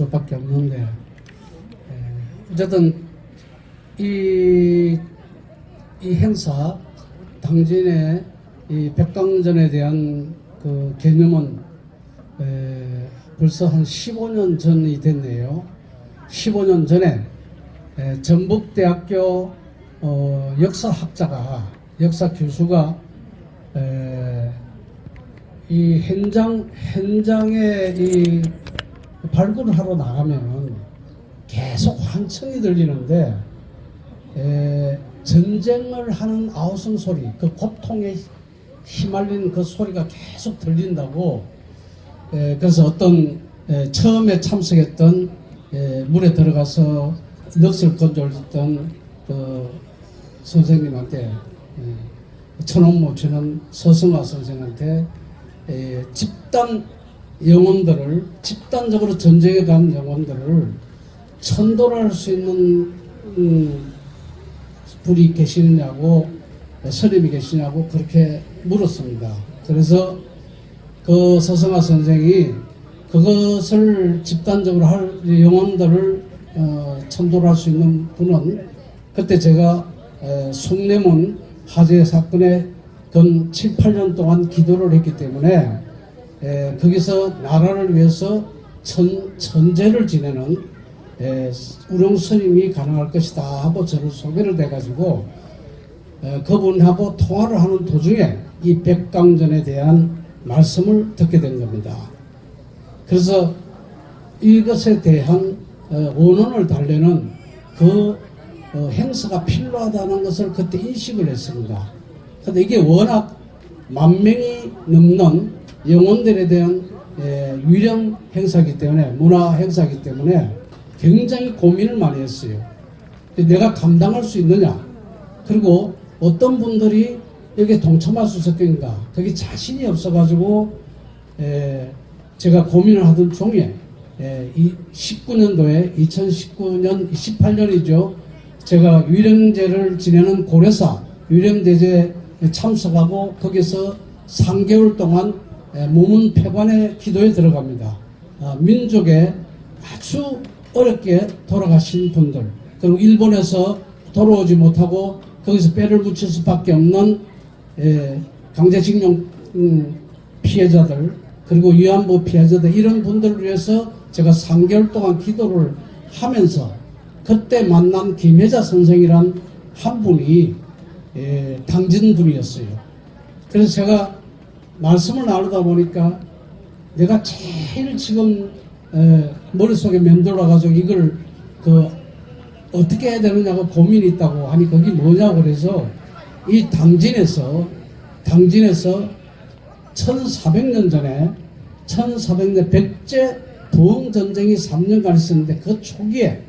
수밖에 없는데 에, 어쨌든 이, 이 행사 당진의 이 백강전에 대한 그 개념은 에, 벌써 한 15년 전이 됐네요. 15년 전에 에, 전북대학교 어, 역사학자가 역사 교수가 에, 이 현장 현장에 이 발굴을 하러 나가면은 계속 환청이 들리는데 에, 전쟁을 하는 아우성 소리, 그 고통에 휘말리는 그 소리가 계속 들린다고. 에, 그래서 어떤 에, 처음에 참석했던 에, 물에 들어가서 넋을 건져줬던 그 선생님한테 에, 천원모 치는 서승화 선생한테 에, 집단 영혼들을 집단적으로 전쟁에 간 영혼들을 천도할 수 있는 음, 분이 계시느냐고 선임이 계시냐고 그렇게 물었습니다. 그래서 그 서성화 선생이 그것을 집단적으로 할 영혼들을 어, 천도할 수 있는 분은 그때 제가 에, 숭례문 화재 사건에 근 7, 8년 동안 기도를 했기 때문에 에, 거기서 나라를 위해서 천, 천재를 지내는 에, 우령 스님이 가능할 것이다 하고 저를 소개를 돼가지고 에, 그분하고 통화를 하는 도중에 이 백강전에 대한 말씀을 듣게 된 겁니다. 그래서 이것에 대한 어, 원언을 달래는 그 어, 행사가 필요하다는 것을 그때 인식을 했습니다. 근데 이게 워낙 만 명이 넘는 영혼들에 대한 에, 유령 행사기 때문에 문화 행사기 때문에 굉장히 고민을 많이 했어요. 내가 감당할 수 있느냐? 그리고 어떤 분들이 여기에 동참할 수 건가? 그게 자신이 없어가지고 에, 제가 고민을 하던 중에 에, 이 19년도에 2019년 18년이죠. 제가 유령제를 지내는 고려사 유령대제에 참석하고 거기서 3개월 동안 에, 무문폐관의 기도에 들어갑니다. 아, 민족의 아주 어렵게 돌아가신 분들 그리고 일본에서 돌아오지 못하고 거기서 뼈를 묻힐 수밖에 없는 에, 강제징용 음, 피해자들 그리고 위안부 피해자들 이런 분들을 위해서 제가 3개월 동안 기도를 하면서 그때 만난 김혜자 선생이란 한 분이 에, 당진 분이었어요. 그래서 제가 말씀을 나누다 보니까 내가 제일 지금 에, 머릿속에 맴돌아 가지고 이걸 그 어떻게 해야 되느냐고 고민이 있다고 하니 그게 뭐냐고 그래서 이 당진에서 당진에서 1400년 전에 1400년 백제 부흥 전쟁이 3년간 있었는데 그 초기에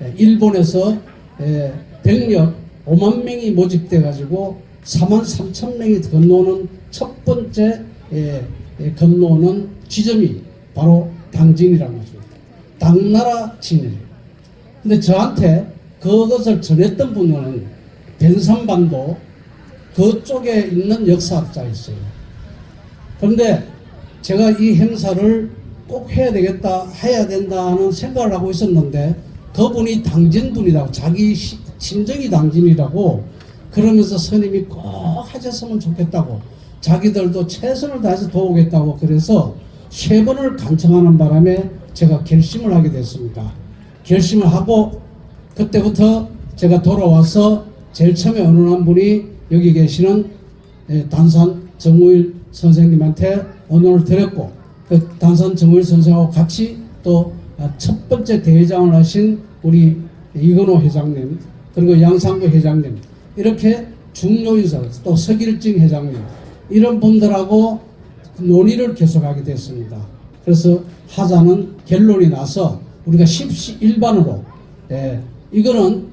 에, 일본에서 에, 병력 5만 명이 모집돼 가지고 4만 3천 명이 건너오는 첫 번째 에, 에, 건너오는 지점이 바로 당진이라는 거죠. 당나라 진이에요. 근데 저한테 그것을 전했던 분은 변산반도 그쪽에 있는 역사학자였어요. 그런데 제가 이 행사를 꼭 해야 되겠다, 해야 된다는 생각을 하고 있었는데 그분이 당진분이라고 자기 시- 친정이 당진이라고 그러면서 스님이 꼭 하셨으면 좋겠다고 자기들도 최선을 다해서 도우겠다고 그래서 세 번을 간청하는 바람에 제가 결심을 하게 됐습니다. 결심을 하고 그때부터 제가 돌아와서 제일 처음에 언론한 분이 여기 계시는 예, 단산 정우일 선생님한테 언론을 드렸고 그 단산 정우일 선생하고 같이 또 첫 번째 대회장을 하신 우리 이건호 회장님 그리고 양상구 회장님 이렇게 중요 인사 또 서길증 회장님 이런 분들하고 논의를 계속하게 됐습니다. 그래서 하자는 결론이 나서 우리가 십시일반으로 예, 이거는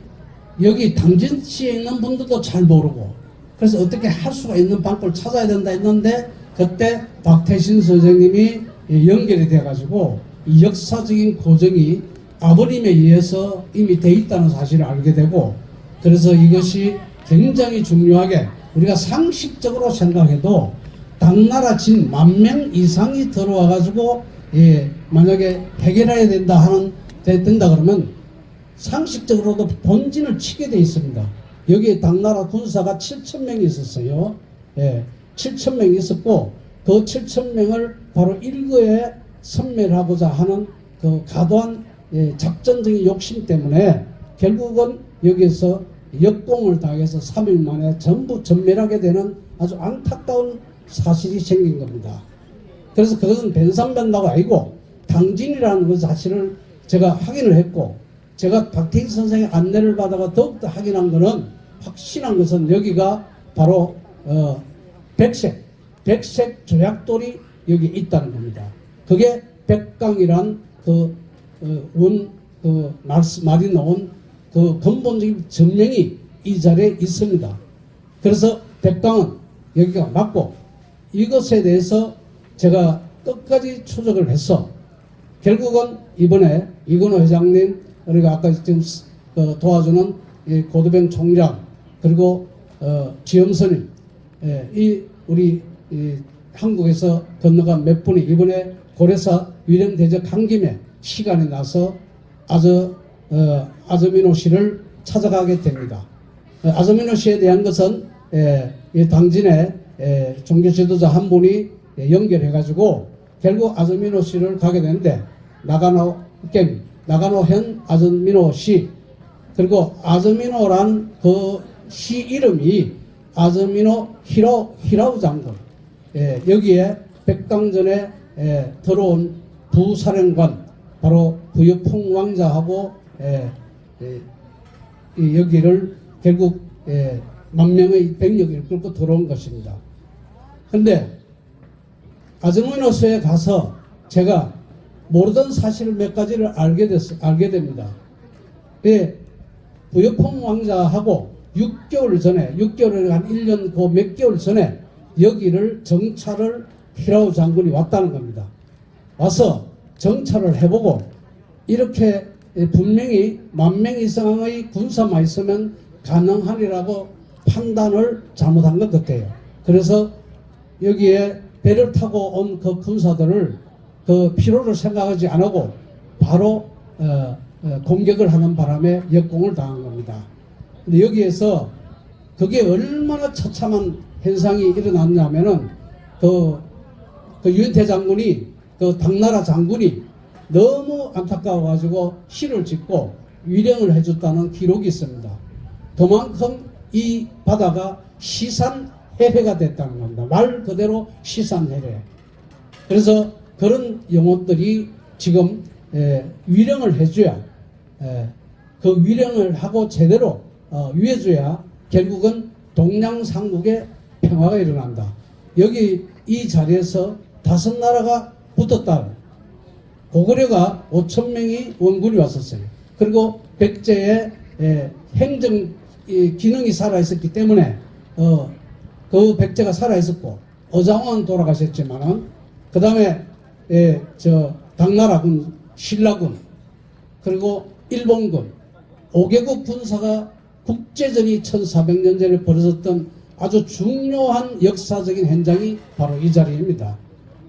여기 당진시에 있는 분들도 잘 모르고 그래서 어떻게 할 수가 있는 방법을 찾아야 된다 했는데 그때 박태신 선생님이 예, 연결이 돼가지고 이 역사적인 고정이 아버님에 의해서 이미 돼 있다는 사실을 알게 되고 그래서 이것이 굉장히 중요하게 우리가 상식적으로 생각해도 당나라 진 만 명 이상이 들어와 가지고 예, 만약에 해결해야 된다 하는 되- 된다 그러면 상식적으로도 본진을 치게 돼 있습니다. 여기에 당나라 군사가 7천 명이 있었어요. 예, 7천 명이 있었고 그 7천 명을 바로 일거에 섬멸하고자 하는 그 과도한 예, 작전적인 욕심 때문에 결국은 여기에서 역공을 당해서 3일 만에 전부 전멸하게 되는 아주 안타까운 사실이 생긴 겁니다. 그래서 그것은 변상변다가 아니고 당진이라는 그 사실을 제가 확인을 했고 제가 박태기 선생의 안내를 받아가 더욱더 확인한 것은 확신한 것은 여기가 바로 어, 백색 백색 조약돌이 여기 있다는 겁니다. 그게 백강이란 그, 어, 원, 그 말이 나온 그 근본적인 전명이 이 자리에 있습니다. 그래서 백강은 여기가 맞고 이것에 대해서 제가 끝까지 추적을 했어. 결국은 이번에 이근호 회장님 그리고 아까 지금 어, 도와주는 이 고도병 총장 그리고 어, 지엄선님 예, 이 우리 이 한국에서 건너간 몇 분이 이번에 고려사 위령대적 간 김에 시간이 나서 아저 어, 아즈미노 씨를 찾아가게 됩니다. 어, 아즈미노 씨에 대한 것은 예, 이 당진의 예, 종교 지도자 한 분이 예, 연결해가지고 결국 아즈미노 씨를 가게 되는데 나가노 갱 나가노 현 아즈미노 씨 그리고 아즈미노란 그 시 이름이 아즈미노 히로 히라우 장군 예, 여기에 백강전에 예, 들어온 부사령관 바로 부여풍 왕자하고 예, 예, 이 여기를 결국 예, 만 명의 병력을 끌고 들어온 것입니다. 근데 아즈미노스에 가서 제가 모르던 사실 몇 가지를 알게 됐 알게 됩니다. 예, 부여풍 왕자하고 6개월 전에 6개월 한 1년 그 몇 개월 전에 여기를 정찰을 히라우 장군이 왔다는 겁니다. 와서 정찰을 해보고 이렇게 분명히 만 명 이상의 군사만 있으면 가능하리라고 판단을 잘못한 것 같아요. 그래서 여기에 배를 타고 온 그 군사들을 그 필요를 생각하지 않고 바로 어, 어, 공격을 하는 바람에 역공을 당한 겁니다. 근데 여기에서 그게 얼마나 처참한 현상이 일어났냐면은 그, 그 유엔태 장군이 그 당나라 장군이 너무 안타까워가지고 시를 짓고 위령을 해줬다는 기록이 있습니다. 그만큼 이 바다가 시산 해례가 됐다는 겁니다. 말 그대로 시산 해례. 그래서 그런 영혼들이 지금 에, 위령을 해줘야 에, 그 위령을 하고 제대로 어, 위해줘야 결국은 동양상국의 평화가 일어난다. 여기 이 자리에서 다섯 나라가 붙었다. 고구려가 5천 명이 원군이 왔었어요. 그리고 백제의 에, 행정 이 기능이 살아 있었기 때문에 어, 그 백제가 살아 있었고 어장원 돌아가셨지만은 그 다음에 예, 저 당나라군, 신라군, 그리고 일본군, 5개국 군사가 국제전이 1400년 전에 벌어졌던 아주 중요한 역사적인 현장이 바로 이 자리입니다.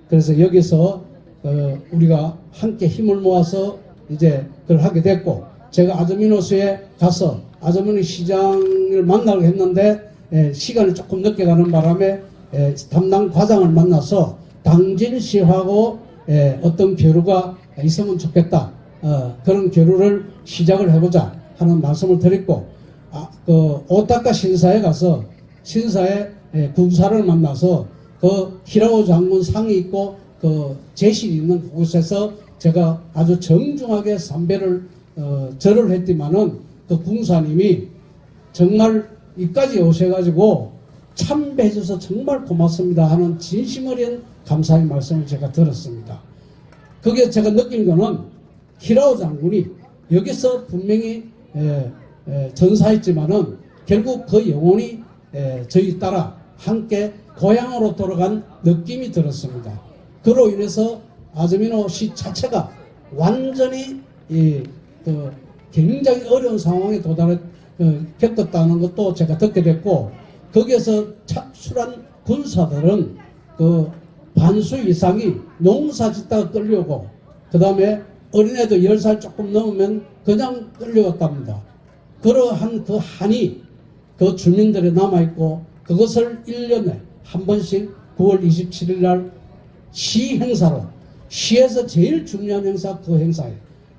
그래서 여기서 어, 우리가 함께 힘을 모아서 이제 그걸 하게 됐고 제가 아즈미노스에 가서 아즈미노 시장을 만나고 했는데 예, 시간을 조금 늦게 가는 바람에 예, 담당 과장을 만나서 당진 씨하고 예, 어떤 교류가 있으면 좋겠다. 어, 그런 교류를 시작을 해보자 하는 말씀을 드렸고, 아, 그 오타카 신사에 가서 신사의 예, 군사를 만나서 그 히라오 장군 상이 있고 그 제실이 있는 그곳에서 제가 아주 정중하게 삼배를 어, 절을 했지만은 그 군사님이 정말 이까지 오셔가지고 참배해줘서 정말 고맙습니다 하는 진심 어린 감사의 말씀을 제가 들었습니다. 그게 제가 느낀 거는 히라오 장군이 여기서 분명히 에, 에, 전사했지만은 결국 그 영혼이 에, 저희 따라 함께 고향으로 돌아간 느낌이 들었습니다. 그로 인해서 아즈미노 시 자체가 완전히 이, 그 굉장히 어려운 상황에 도달해 어, 겪었다는 것도 제가 듣게 됐고 거기에서 착출한 군사들은 그 반수 이상이 농사 짓다가 끌려오고 그 다음에 어린애도 10살 조금 넘으면 그냥 끌려갔답니다. 그러한 그 한이 그 주민들에 남아있고 그것을 1년에 한 번씩 9월 27일 날 시 행사로 시에서 제일 중요한 행사 그 행사예요.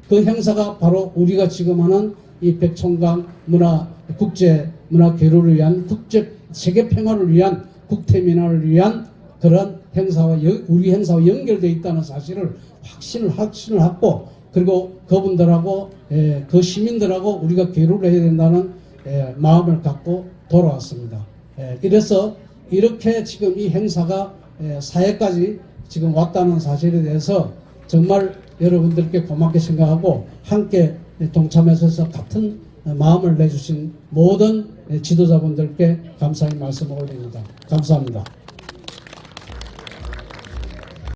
그 행사가 바로 우리가 지금 하는 이 백총강 문화 국제 문화 교류를 위한 국제 세계 평화를 위한 국태민화를 위한 그런 행사와 여- 우리 행사와 연결되어 있다는 사실을 확신을 확신을 하고 그리고 그분들하고 에, 그 시민들하고 우리가 교류를 해야 된다는 에, 마음을 갖고 돌아왔습니다. 에, 이래서 이렇게 지금 이 행사가 에, 사회까지 지금 왔다는 사실에 대해서 정말 여러분들께 고맙게 생각하고 함께 동참하셔서 같은 마음을 내주신 모든 지도자분들께 감사의 말씀을 올립니다. 감사합니다.